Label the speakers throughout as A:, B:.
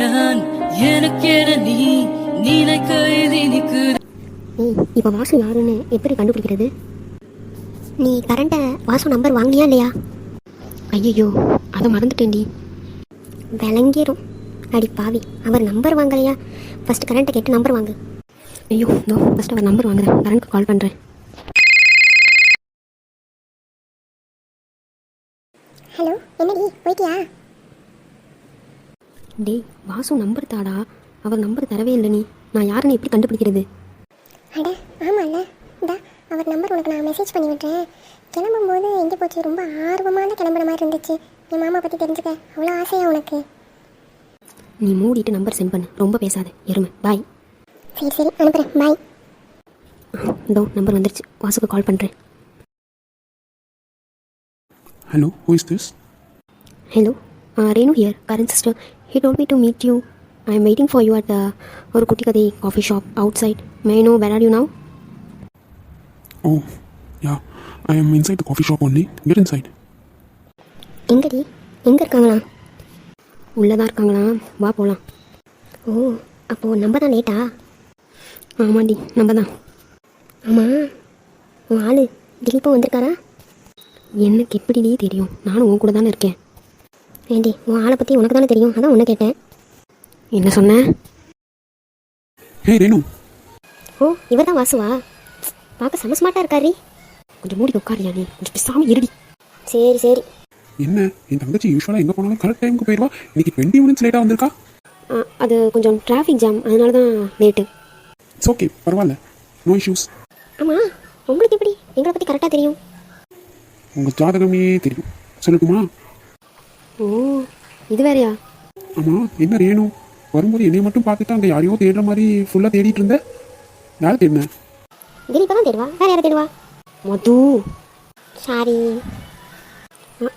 A: நான் எனக்கென நீ நினைக்க நினைக்கு
B: ஏய் இப்போ வாசு யாருன்னு எப்படி கண்டுபிடிக்கிறது? நீ கரண்ட்டை வாசு நம்பர் வாங்கினியா இல்லையா? ஐயோ அதை மறந்துட்டேன்டி விளங்கிரும். அடி பாவி அவர் நம்பர் வாங்கலையா? ஃபர்ஸ்ட் கரண்ட்டை கேட்டு நம்பர் வாங்கு. ஐயோ இதோ ஃபர்ஸ்ட் அவர் நம்பர் வாங்குறேன் கரண்ட்க்கு கால் பண்ணுறேன்
C: ஹலோ என்னடி போயிட்டியா?
B: டேய் வாசு நம்பர் தாடா. அவர் நம்பர் தரவே இல்லை நீ. நான் யாருன்னு எப்படி கண்டுபிடிக்கிறது?
C: அட ஆமாம்ல இந்தா அவர் நம்பர் உனக்கு நான் மெசேஜ் பண்ணி விட்றேன் கிளம்பும்போது எங்கே போச்சு? ரொம்ப ஆர்வமாக தான் கிளம்புற மாதிரி இருந்துச்சு. என் மாமா பற்றி தெரிஞ்சுக்க அவ்வளோ ஆசையா உனக்கு.
B: நீ மூடிட்டு நம்பர் சென்ட் பண்ணு. ரொம்ப பேசாத. எருமை. பாய்
C: சரி சரி அனுப்புகிறேன் பாய்
B: இதோ நம்பர் வந்துருச்சு. வாசுக்கு கால் பண்ணுறேன்
D: Hello, who is this?
B: Hello, uh, here, current sister. He told me to meet you. I am waiting for you at the ஒரு குட்டி கதை coffee shop outside. May I know where are you now?
D: Oh, yeah, I am inside the coffee shop only. Get inside.
B: எங்கடி எங்கே இருக்காங்களா உள்ளதா இருக்காங்களா வா போகலாம் ஓ அப்போது நம்ம தான் லேட்டா ஆமாண்டி நம்ம தான் ஆமாம் உன் ஆள் திலீப்பும் வந்திருக்காரா எனக்கு எப்படிடி தெரியும் நானும் உன் கூட தானே இருக்கேன் ஏண்டி உன் ஆளை பற்றி உனக்கு தானே தெரியும்? அதான் உன்னை கேட்டேன். என்ன சொன்னேன்
D: Hey, Renu.
B: ஓ இவர் தான் வாசுவா? பார்க்க செம ஸ்மார்ட்டாக இருக்காரி கொஞ்சம் மூடி உட்காரியா நீ? கொஞ்சம் பேசாம இருடி. சரி சரி.
D: என்ன? என் தங்கச்சி யூஸ்வலாக எங்கே போனாலும் கரெக்ட் டைமுக்கு போயிடுவா இன்னைக்கு டுவெண்ட்டி மினிட்ஸ் லேட்டாக வந்திருக்கா?
B: ஆ, அது கொஞ்சம் டிராஃபிக் ஜாம் அதனால தான் லேட்டு
D: இட்ஸ் ஓகே பரவாயில்ல. நோ இஷ்யூஸ்
B: ஆமாம் உங்களுக்கு எப்படி? எங்களை பற்றி கரெக்டாக தெரியும்.
D: உங்கள் ஜாதகமே தெரியும். சொல்லட்டுமா?
B: ஓ இது வேறையா?
D: ஆமாம் என்ன ரேணு? வரும்போது என்னை மட்டும் பார்த்துட்டு அங்கே யாரையோ தேடுற மாதிரி ஃபுல்லாக தேடிட்டு இருந்த? யார் தேடினேன்
B: திலீப்பா தான் தேடுவா. வேற யாரை தேடுவா? மது. சாரி.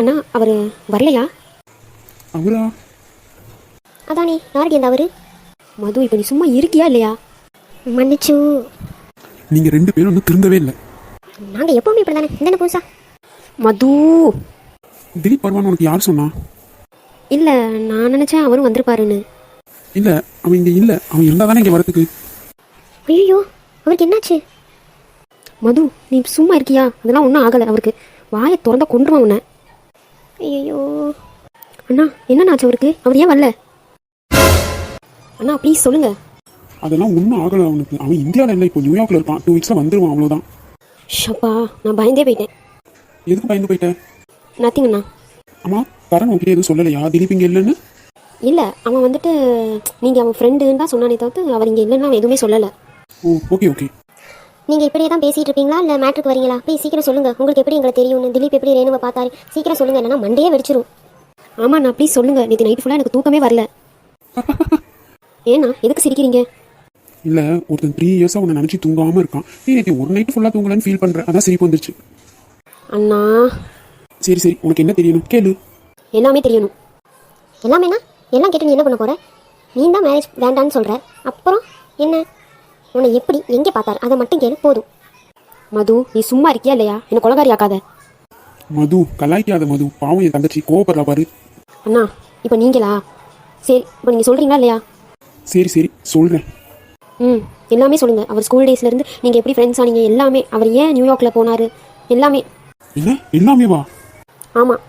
B: அண்ணா அவர் வரலையா?
D: அவரா?
B: அதானே யாருக்கு இந்த அவர்? மது இப்போ நீ சும்மா இருக்கியா இல்லையா? மன்னிச்சு.
D: நீங்கள் ரெண்டு பேரும் இன்னும் திருந்தவே இல்லை.
B: நாங்கள் எப்பவுமே இப்படி தானே இந்த புதுசா. மது.
D: திலீப் வருவான்னு உனக்கு யார் சொன்னா?
B: இல்லை நான் நினச்சேன் அவரும் வந்திருப்பாருன்னு.
D: இல்லை அவன் இங்கே இல்லை. அவன் இருந்தால் தானே இங்கே வரதுக்கு
B: ஐயோ அவருக்கு என்னாச்சு? மது நீ சும்மா இருக்கியா? அதெல்லாம் ஒன்றும் ஆகலை அவருக்கு. வாயை திறந்தா கொண்டுருவான் உன்னை ஐயோ அண்ணா என்னண்ணாச்சு அவருக்கு? அவர் ஏன் வரல? அண்ணா ப்ளீஸ் சொல்லுங்க.
D: அதெல்லாம் ஒன்றும் ஆகலை அவனுக்கு. அவன் இந்தியாவில் இல்லை இப்போ நியூயார்க்கில் இருப்பான். டூ வீக்ஸில் வந்துடுவான் அவ்வளோதான்
B: ஷப்பா நான் பயந்தே போயிட்டேன்.
D: எதுக்கு பயந்து போயிட்ட?
B: நத்திங் அண்ணா
D: அம்மா கரண் உங்ககிட்ட எதுவும் சொல்லலையா? திலீப் இங்கே இல்லைன்னு?
B: இல்லை அவன் வந்துட்டு நீங்கள் அவன் ஃப்ரெண்டுன்னு தான் சொன்னானே தவிர்த்து அவர் இங்கே இல்லைன்னு அவன் எதுவுமே சொல்லலை.
D: Oh okay okay.
B: நீங்கள் இப்படியே தான் பேசிகிட்டு இருப்பீங்களா? இல்லை மேட்ருக்கு வரீங்களா? ப்ளீஸ் சீக்கிரம் சொல்லுங்கள் உங்களுக்கு எப்படி எங்களை தெரியும்னு? திலீப் எப்படி ரேணுவை பார்த்தாரு? சீக்கிரம் சொல்லுங்கள் இல்லைன்னா மண்டையே வெடிச்சிரும். ஆமாம் நான் ப்ளீஸ் சொல்லுங்கள் நேற்று நைட் ஃபுல்லாக எனக்கு தூக்கமே வரல. ஏண்ணா எதுக்கு சிரிக்கிறீங்க?
D: இல்லை ஒருத்தன் த்ரீ இயர்ஸாக உன்னை நினச்சி தூங்காமல் இருக்கான். நீ நேற்று ஒரு நைட்டு ஃபுல்லாக தூங்கலன்னு ஃபீல் பண்ணுற அதான் சிரிப்பு வந்துருச்சு.
B: அண்ணா
D: சரி சரி. உனக்கு என்ன தெரியணும்? கேளு.
B: எல்லாமே தெரியணும். எல்லாமேனா எல்லாம் கேட்டு நீ என்ன பண்ண போற? நீ தான் மேரேஜ் வேண்டான்னு சொல்ற. அப்புறம் என்ன? உன்னை எப்படி எங்கே பார்த்தாரு? அதை மட்டும் கேளு. போதும். மது நீ சும்மா இருக்கியா இல்லையா? என்ன கொலகாரி ஆக்காத
D: மது கலாய்க்காத மது. பாவம் என் தங்கச்சி. கோவப்படுறா பாரு.
B: அண்ணா இப்போ நீங்களா? சரி இப்போ நீங்கள் சொல்கிறீங்களா இல்லையா?
D: சரி சரி. சொல்கிறேன்
B: ம் எல்லாமே சொல்லுங்கள் அவர் ஸ்கூல் டேஸ்லேருந்து நீங்கள் எப்படி ஃப்ரெண்ட்ஸ் ஆனீங்க? எல்லாமே. அவர் ஏன் நியூயார்க்கில் போனார்? எல்லாமே.
D: என்ன? எல்லாமே வா
B: ஆமாம்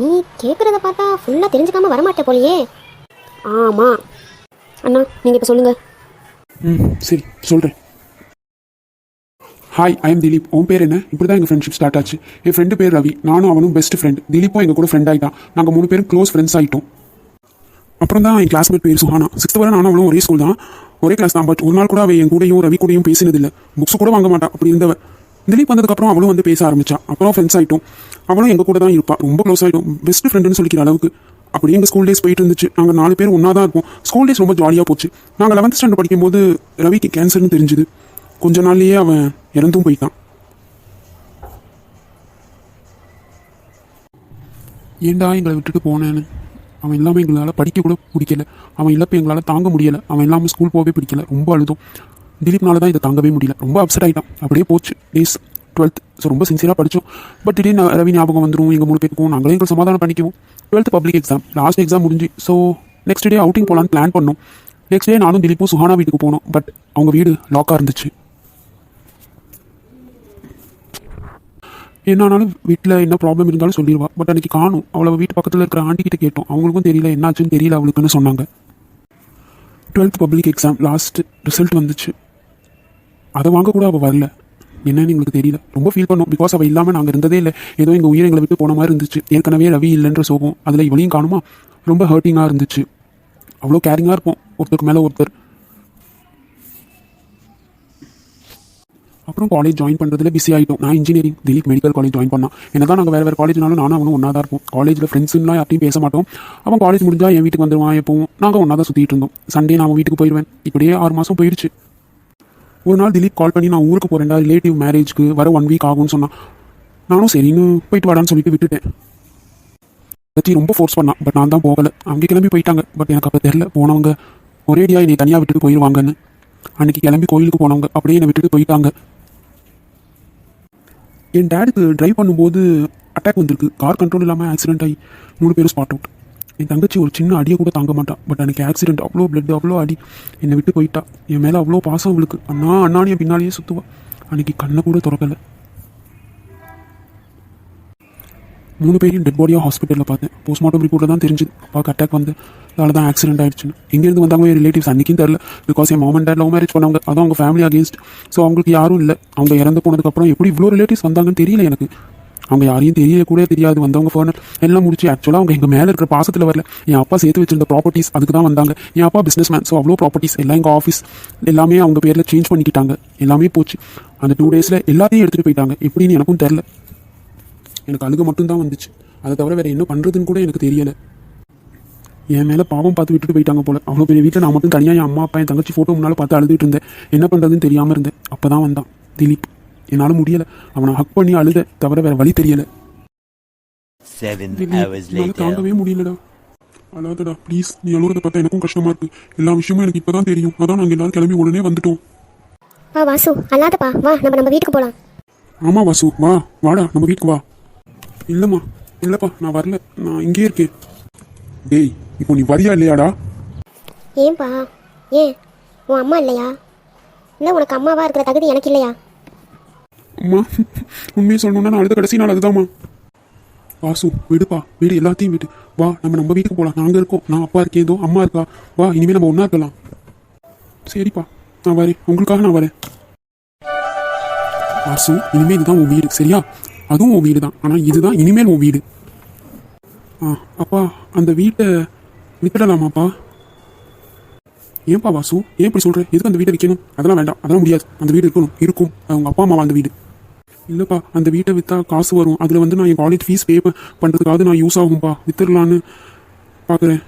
B: நீ கேட்குறத பார்த்தா ஃபுல்லாக தெரிஞ்சுக்காம வரமாட்டே போலியே. ஆமாம் அண்ணா நீங்கள் இப்போ சொல்லுங்கள்
D: ம் சரி சொல்கிறேன் ஹாய் ஐ எம் திலீப் உன் பேர் என்ன? இப்படி தான் எங்கள் ஃப்ரெண்ட்ஷிப் ஸ்டார்ட் ஆச்சு. என் ஃப்ரெண்டு பேர் ரவி. நானும் அவனும் பெஸ்ட் ஃப்ரெண்ட் திலீப்பும் எங்கள் கூட ஃப்ரெண்ட் ஆகிட்டான் நாங்கள் மூணு பேரும் க்ளோஸ் ஃப்ரெண்ட்ஸ் ஆகிட்டோம் அப்புறம் தான் என் கிளாஸ்மேட் பேர் சுஹானா. சிக்ஸ்த் வரை நானும் அவளும் ஒரே ஸ்கூல் தான். ஒரே கிளாஸ் தான் பட் ஒரு நாள் கூட அவள் என் கூடயும் ரவி கூடயும் பேசினதில்லை. புக்ஸ் கூட வாங்க மாட்டான் அப்படி இருந்தவ. திலீப் வந்ததுக்கப்புறம் அவளும் வந்து பேச ஆரம்பித்தான் அப்புறம் ஃப்ரெண்ட்ஸ் ஆகிட்டோம் அவளும் எங்கள் கூட தான் இருப்பாள் ரொம்ப க்ளோஸ் ஆகிட்டோம் பெஸ்ட் ஃப்ரெண்டுன்னு சொல்லிக்கிற அளவுக்கு. அப்படியே எங்கள் ஸ்கூல் டேஸ் போயிட்டு இருந்துச்சு. நாங்கள் நாலு பேர் ஒன்றா தான் இருப்போம். ஸ்கூல் டேஸ் ரொம்ப ஜாலியாக போச்சு. நாங்கள் லெவன்த் ஸ்டாண்டர்ட் படிக்கும்போது ரவிக்கு கேன்சர்னு தெரிஞ்சுது. கொஞ்ச நாள்லயே அவன் இறந்தும் போயிட்டான். ஏன்டா எங்களை விட்டுட்டு போனேன்னு? அவன் இல்லாமல் எங்களால் படிக்க கூட பிடிக்கல. அவன் இழப்பு எங்களால் தாங்க முடியலை. அவன் இல்லாமல் ஸ்கூல் போகவே பிடிக்கல. ரொம்ப அழுதும். திலீப்னால தான் இதை தாங்கவே முடியல. ரொம்ப அப்செட் ஆகிட்டான் அப்படியே போச்சு. டேஸ் டுவெல்த் ஸோ ரொம்ப சின்சியராக படித்தோம் பட் திடீர்னு uh, ரவி ஞாபகம் வந்துடும் எங்கள் மூணு பேருக்கும் நாங்களே எங்களை சமாதானம் பண்ணிக்குவோம். Twelfth public exam last exam முடிஞ்சு. ஸோ நெக்ஸ்ட் டே அவுட்டிங் போகலான்னு பிளான் பண்ணோம். நெக்ஸ்ட் டே நானும் திலீப்பும் சுஹானா வீட்டுக்கு போனோம். பட் அவங்க வீடு லாக்காக இருந்துச்சு. என்னானாலும் வீட்டில் என்ன ப்ராப்ளம் இருந்தாலும் சொல்லிடுவா. பட் அன்றைக்கி காணும். அவளை வீட்டு பக்கத்தில் இருக்கிற ஆண்டி கிட்ட கேட்டோம். அவங்களுக்கும் தெரியல. என்னாச்சுன்னு தெரியல அவளுக்குன்னு சொன்னாங்க. Twelfth public exam last result வந்துச்சு. அதை வாங்க கூட அவள் வரல. என்னன்னு எங்களுக்கு தெரியல. ரொம்ப ஃபீல் பண்ணோம். பிகாஸ் அவள் இல்லாமல் நாங்கள் இருந்ததே இல்லை. ஏதோ எங்கள் உயிர் எங்களை விட்டு போன மாதிரி இருந்துச்சு. ஏற்கனவே ரவி இல்லைன்ற சோகம் அதில் இவளையும் காணுமா? ரொம்ப ஹர்ட்டிங்காக இருந்துச்சு. அவ்வளோ கேரிங்காக இருப்போம். ஒருத்தருக்கு மேலே ஒருத்தர். அப்புறம் காலேஜ் ஜாயின் பண்ணுறதுல பிஸி ஆகிட்டோம் நான் engineering Dileep medical college join பண்ணான். என்ன தான் நாங்கள் வேறு வேறு காலேஜ்னாலும் நானும் அவனும் ஒன்றா தான் இருப்போம் காலேஜில் ஃப்ரெண்ட்ஸ்லாம் யார்ட்டையும் பேச மாட்டோம். அவன் காலேஜ் முடிஞ்சால் என் வீட்டுக்கு வந்துடுவான் எப்பவும். நாங்கள் ஒன்றா தான் சுற்றிட்டு இருந்தோம். சண்டே நான் அவன் வீட்டுக்கு போயிடுவேன் இப்படியே ஆறு மாதம் போயிடுச்சு. ஒரு நாள் திலீப் கால் பண்ணி நான் ஊருக்கு போகிறேன்டா ரிலேட்டிவ் மேரேஜ்க்கு வர ஒன் வீக் ஆகும்னு சொன்னான். நானும் சரின்னு போயிட்டு வாடான்னு சொல்லிட்டு விட்டுட்டேன். பற்றி ரொம்ப ஃபோர்ஸ் பண்ணான் பட் நான் தான் போகலை. அங்கே கிளம்பி போயிட்டாங்க பட் எனக்கு அப்போ தெரில போனவங்க ஒரேடியாக என்னை தனியாக விட்டுட்டு போயிடுவாங்கன்னு அன்றைக்கி கிளம்பி கோயிலுக்கு போனவங்க அப்படியே என்னை விட்டுட்டு போயிட்டாங்க. என் டேடுக்கு ட்ரைவ் பண்ணும்போது அட்டாக் வந்திருக்கு. கார் கண்ட்ரோல் இல்லாமல் ஆக்சிடென்ட் ஆகி மூணு பேரும் ஸ்பாட் அவுட் என் தங்கச்சி ஒரு சின்ன அடியை கூட தாங்க மாட்டான் பட் எனக்கு ஆக்சிடென்ட் அவ்வளோ பிளட் அவ்வளோ அடி. என்னை விட்டு போயிட்டா. என் மேலே அவ்வளோ பாசம் அவளுக்கு. அண்ணா அண்ணானு என் பின்னாலேயே சுற்றுவா அன்னைக்கு கண்ணை கூட திறக்கலை. மூணு பேரையும் டெட் பாடியாக ஹாஸ்பிட்டலில் பார்த்தேன். போஸ்ட்மார்ட்டம் ரிப்போர்ட்டில் தான் தெரிஞ்சுது. அப்பாவுக்கு அட்டாக் வந்து. அதனால தான் ஆக்சிடென்ட் ஆயிடுச்சுன்னு. எங்கேருந்து வந்தாங்க என் ரிலேட்டிவ்ஸ் அன்றைக்கும் தெரில பிகாஸ் என் மாமன் டேட் லவ் மேரேஜ் பண்ணவங்க. அதான் அவங்க ஃபேமிலி அகேன்ஸ்ட் ஸோ அவங்களுக்கு யாரும் இல்லை. அவங்க இறந்து போனதுக்கப்புறம் எப்படி இவ்வளோ ரிலேட்டிவ்ஸ் வந்தாங்கன்னு தெரியல எனக்கு. அவங்க யாரையும் தெரியக்கூட கூட தெரியாது. வந்தவங்க ஃபோனர் எல்லாம் முடிச்சு ஆக்சுவலாக அவங்க எங்கள் மேலே இருக்கிற பாசத்தில் வரல. என் அப்பா சேர்த்து வச்சிருந்த ப்ராப்பர்ட்டிஸ் அதுக்கு தான் வந்தாங்க. என் அப்பா பிஸ்னஸ் மேன் ஸோ அவ்வளோ ப்ராப்பர்ட்டிஸ் எல்லாம் எங்கள் ஆஃபீஸ் எல்லாமே அவங்க பேரில் சேஞ்ச் பண்ணிக்கிட்டாங்க. எல்லாமே போச்சு. அந்த டூ டேஸில் எல்லாத்தையும் எடுத்துகிட்டு போயிட்டாங்க. எப்படின்னு எனக்கும் தெரில எனக்கு அழுக மட்டும்தான் வந்துச்சு. அதை தவிர வேறு என்ன பண்ணுறதுன்னு கூட எனக்கு தெரியலை. என் மேலே பாவம் பார்த்து விட்டுட்டு போயிட்டாங்க போல். அவ்வளோ பெரிய வீட்டில் நான் மட்டும் தனியாக என் அம்மா அப்பா என் தங்கச்சி ஃபோட்டோ முன்னால் பார்த்து அழுதுகிட்டு இருந்தேன். என்ன பண்ணுறதுன்னு தெரியாமல் இருந்தேன். அப்போ தான் வந்தான் திலீப். என்னால் முடியலை. அவனை ஹக் பண்ணி அழுத தவிர வேறு வழி தெரியலை. தாங்கவே முடியலடா. அழாதடா ப்ளீஸ் நீ அழுகிறத பார்த்தா எனக்கும் கஷ்டமா இருக்கு. எல்லா விஷயமும் எனக்கு இப்போ தான் தெரியும். அதான் நாங்கள் எல்லாரும் கிளம்பி உடனே வந்துட்டோம்.
C: வா வாசு அல்லாதப்பா வா நம்ம நம்ம வீட்டுக்கு போகலாம்
D: ஆமா வாசு. வா வாடா நம்ம வீட்டுக்கு வா. இல்லைம்மா இல்லைப்பா நான் வரல. நான் இங்கேயே இருக்கேன். டேய் இப்போ நீ வரியா இல்லையாடா?
C: ஏன்பா? ஏன்? உன் அம்மா இல்லையா? இல்லை உனக்கு அம்மாவா இருக்கிற தகுதி எனக்கு இல்லையா?
D: அம்மா உண்மையை சொல்லணும்னா நான் அழுத கடைசி நாள் அதுதாம்மா. வாசு விடுப்பா வீடு எல்லாத்தையும் விட்டு. வா நம்ம நம்ம வீட்டுக்கு போகலாம் நாங்கள் இருக்கோம். நான் அப்பா இருக்கேன். ஏதோ அம்மா இருக்கா. வா இனிமேல் நம்ம ஒன்றா இருக்கலாம். சரிப்பா நான் வரேன். உங்களுக்காக நான் வரேன். வாசு இனிமேல் இதுதான் உன் வீடு. சரியா? அதுவும் உன் வீடு தான் ஆனால் இதுதான் இனிமேல் உன் வீடு. ஆ அப்பா அந்த வீட்டை வித்துடலாமாப்பா? ஏன்ப்பா வாசு? ஏன் இப்படி சொல்கிறேன் எதுக்கு அந்த வீட்டை விற்கணும் அதெல்லாம் வேண்டாம். அதெல்லாம் முடியாது. அந்த வீடு இருக்கணும். இருக்கும். அவங்க அப்பா அம்மா அந்த வீடு? இல்லைப்பா அந்த வீட்டை விற்றா காசு வரும். அதில் வந்து நான் என் காலேஜ் ஃபீஸ் பே பண்ணுறதுக்காவது நான் யூஸ் ஆகும்பா. வித்துடலான்னு பார்க்குறேன்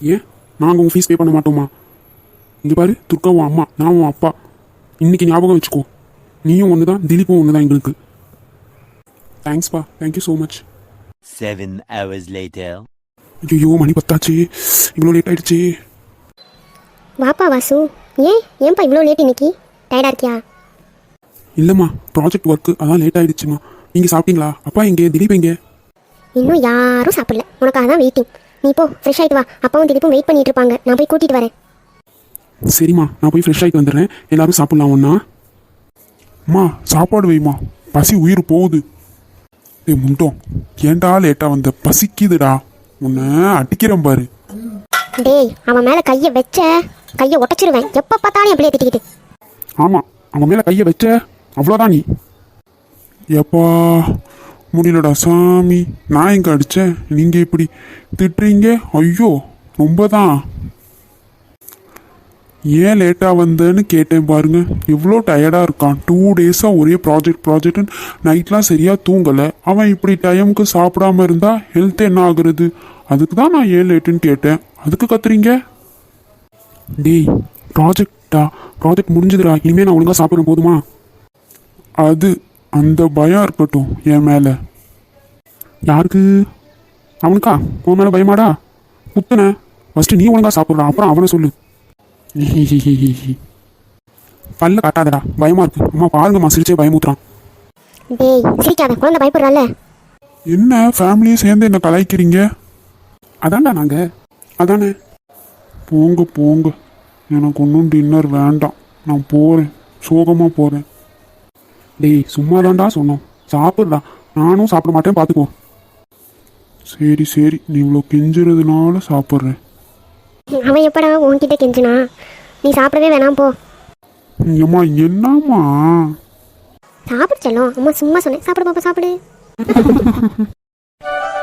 D: ஏன்? நாங்கள் உங்கள் ஃபீஸ் பே பண்ண மாட்டோமா? இங்கே பாரு துர்கா உன் அம்மா நான் உன் அப்பா. இன்னைக்கு ஞாபகம் வச்சுக்கோ. நீயும் ஒன்று தான் திலீப்பும் ஒன்று தான் எங்களுக்கு தேங்க்ஸ்ப்பா thank you so much
E: Seven hours later.
D: ஐயோ மணி பத்தாச்சு. இவ்வளோ லேட் ஆயிடுச்சு.
C: வாப்பா வாசு. ஏன்? ஏன்பா இவ்வளோ லேட் இன்னைக்கு? டயர்டாக இருக்கியா?
D: இல்லைம்மா ப்ராஜெக்ட் ஒர்க்கு அதான் லேட் ஆயிடுச்சுமா நீங்கள் சாப்பிட்டீங்களா? அப்பா எங்கே? திலீப் எங்கே?
C: இன்னும் யாரும் சாப்பிடல. உனக்காக தான் வெயிட்டிங் நீ போ ஃப்ரெஷ் ஆயிட்டு வா. அப்பாவும் திலீப்பும் வெயிட் பண்ணிட்டு இருப்பாங்க. நான் போய் கூட்டிட்டு வரேன்.
D: சரிம்மா நான் போய் ஃப்ரெஷ் ஆகிட்டு வந்துடுறேன். எல்லாரும் சாப்பிட்லாம் ஒன்றா அம்மா சாப்பாடு வைம்மா. பசி உயிர் போகுது. ஏய் முண்டோம் ஏன்டா லேட்டாக வந்த? பசிக்குதுடா. உன்னை அடிக்கிறேன் பாரு.
C: டேய் அவன் மேலே கையை வச்ச கையை உடச்சிருவேன். எப்போ பார்த்தாலும் எப்படியே திட்டிக்கிட்டு.
D: ஆமாம் அவன் மேலே கையை வச்ச அவ்வளோதான் நீ. எப்பா முடியலடா சாமி. நான் எங்க அடித்தேன் நீங்கள் இப்படி திட்டுறீங்க? ஐயோ ரொம்ப தான் ஏன் லேட்டாக வந்தேன்னு கேட்டேன் பாருங்க. இவ்வளோ டயர்டாக இருக்கான். டூ டேஸாக ஒரே ப்ராஜெக்ட் ப்ராஜெக்ட்னு நைட்லாம் சரியாக தூங்கலை. அவன் இப்படி டைமுக்கு சாப்பிடாம இருந்தால் ஹெல்த் என்ன ஆகுறது? அதுக்கு தான் நான் ஏன் லேட்டுன்னு கேட்டேன். அதுக்கு கத்துறீங்க? டேய் ப்ராஜெக்டா ப்ராஜெக்ட் முடிஞ்சதுடா. இனிமேல் நான் ஒழுங்காக சாப்பிட போதுமா? அது அந்த பயம் இருக்கட்டும் என் மேலே. யாருக்கு? அவனுக்கா? உன் மேலே பயமாடா? குத்துன ஃபஸ்ட்டு நீ ஒழுங்கா சாப்பிட்றான் அப்புறம் அவனை சொல்லு. பல்ல காட்டாதடா பயமா இருக்கு. அம்மா பாருங்கம்மா சிரிச்சே பயமுத்துறான்.
C: டேய் சிரிக்காத குழந்தை பயப்படுறால
D: என்ன ஃபேமிலியும் சேர்ந்து என்ன கலாய்க்கிறீங்க? அதான்டா நாங்கள் அதானே? போங்க போங்க. எனக்கு ஒன்றும் டின்னர் வேண்டாம். நான் போகிறேன் சோகமாக போகிறேன் டேய் சும்மா தான்டா சொன்னோம். சாப்பிட்றா. நானும் சாப்பிட மாட்டேன் பார்த்துக்கோ சரி சரி. நீ இவ்வளோ கெஞ்சுறதுனால சாப்பிட்றேன்.
C: அவன் எப்படா உன்கிட்ட கெஞ்சினா? நீ சாப்பிடவே வேணாம் போ.
D: ஏம்மா என்னம்மா?
C: சாப்பிடு செல்லம். அம்மா சும்மா சொன்னேன். சாப்பிடு பாப்பா சாப்பிடு.